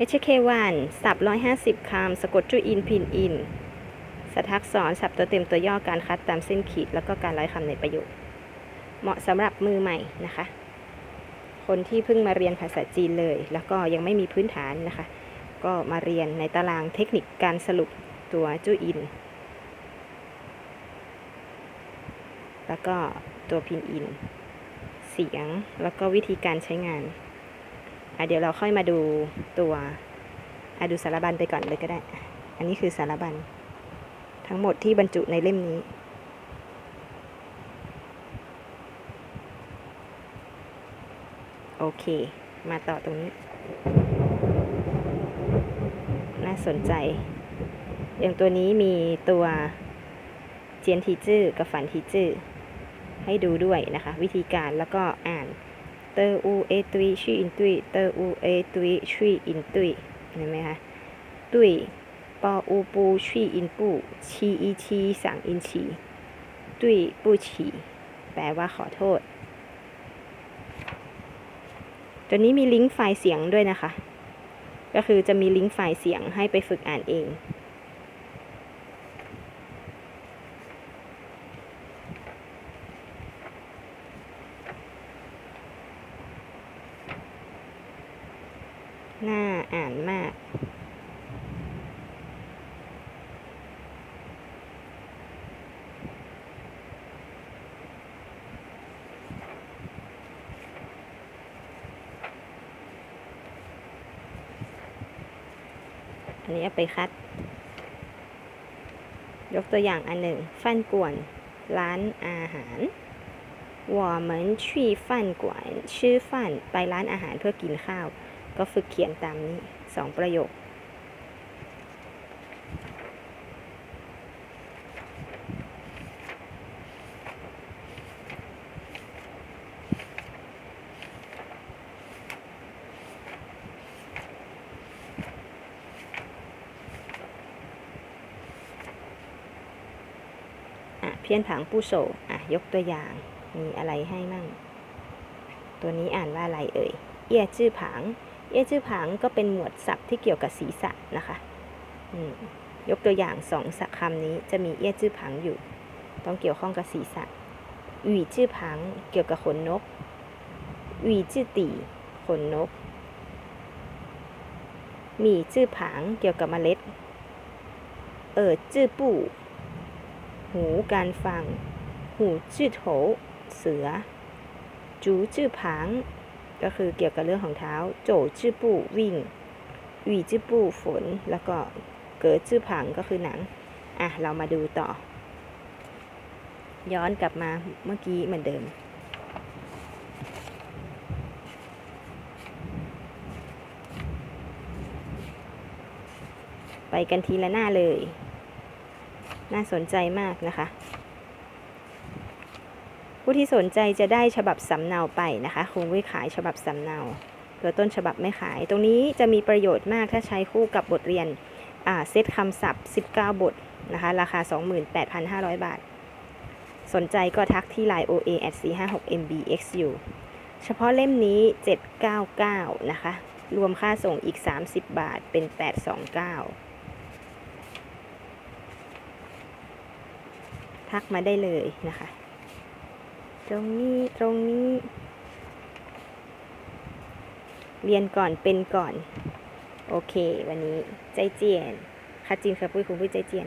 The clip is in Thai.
HK1 สับ150 คำ สะกดจุอินพินอินสทักษรสับตัวเต็มตัวย่อการคัดตามเส้นขีด แล้วก็การร้อยคำในประโยค เหมาะสำหรับมือใหม่นะคะ คนที่เพิ่งมาเรียนภาษาจีนเลย แล้วก็ยังไม่มีพื้นฐานนะคะ ก็มาเรียนในตารางเทคนิคการสรุปตัวจุอิน แล้วก็ตัวพินอิน เสียง แล้วก็วิธีการใช้งาน เดี๋ยวเราค่อยมาดูตัวอดูสารบัญไปก่อนเลยก็ได้ อันนี้คือสารบัญทั้งหมดที่บรรจุในเล่มนี้ โอเค มาต่อตรงนี้ น่าสนใจ อย่างตัวนี้มีตัวเจียนทีจื้อกับฝันทีจื้อให้ดูด้วยนะคะ วิธีการแล้วก็อ่าน เตออูเอตุยชื่ออินตุยเตออูเอตุยชื่ออินตุยเห็นไหมคะตุยปออูปูชื่ออินปูชีอีชีสังอินชีตุยปูชีแปลว่าขอโทษ ตัวนี้มีลิงก์ไฟล์เสียงด้วยนะคะ ก็คือจะมีลิงก์ไฟล์เสียงให้ไปฝึกอ่านเอง น่าอ่านมาก อันนี้เอาไปคัด ยกตัวอย่างอันหนึ่ง ฟันกวน ร้านอาหาร我们去饭馆吃饭ไปร้านอาหารเพื่อกินข้าว ก็ฝึกเขียนตามนี้สองประโยคอะเพี้ยนผังปู้โซอะ ยกตัวอย่าง มีอะไรให้มั่ง ตัวนี้อ่านว่าอะไรเอ่ย เอี้ยจื้อผัง เอี้ยจื้อผังก็เป็นหมวดศัพท์ที่เกี่ยวกับศีรษะนะคะยกตัวอย่างสองสักคำนี้จะมีเอี้ยจื้อผังอยู่ ต้องเกี่ยวข้องกับศีรษะหวีจื้อผังเกี่ยวกับขนนกหวีจื้อตีขนนกหมีจื้อผังเกี่ยวกับเมล็ด เอ่อจื้อปู้หูการฟัง หูจื้อโถ เสือ จูจื้อผัง ก็คือเกี่ยวกับเรื่องของเท้า โจจื้อปู้วิ่งหวีจื้อปู้ฝน แล้วก็เกิดจื้อผังก็คือหนัง อะ เรามาดูต่อ ย้อนกลับมาเมื่อกี้เหมือนเดิม ไปกันทีละหน้าเลย น่าสนใจมากนะคะ ผู้ที่สนใจจะได้ฉบับสำเนาไปนะคะคงไม่ขายฉบับสำเนาตัวต้นฉบับไม่ขาย ตรงนี้จะมีประโยชน์มากถ้าใช้คู่กับบทเรียนเซตคำศัพท์ 19 บทนะคะ ราคา 28,500 บาท สนใจก็ทักที่ line oa at 456 mbxu เฉพาะเล่มนี้ 799 นะคะ รวมค่าส่งอีก 30 บาทเป็น 829 ทักมาได้เลยนะคะ ตรงนี้ตรงนี้ เรียนก่อนเป็นก่อน โอเค วันนี้ใจเจียนคาจินค่ะปุ้ยคุณปุ้ยใจเจียน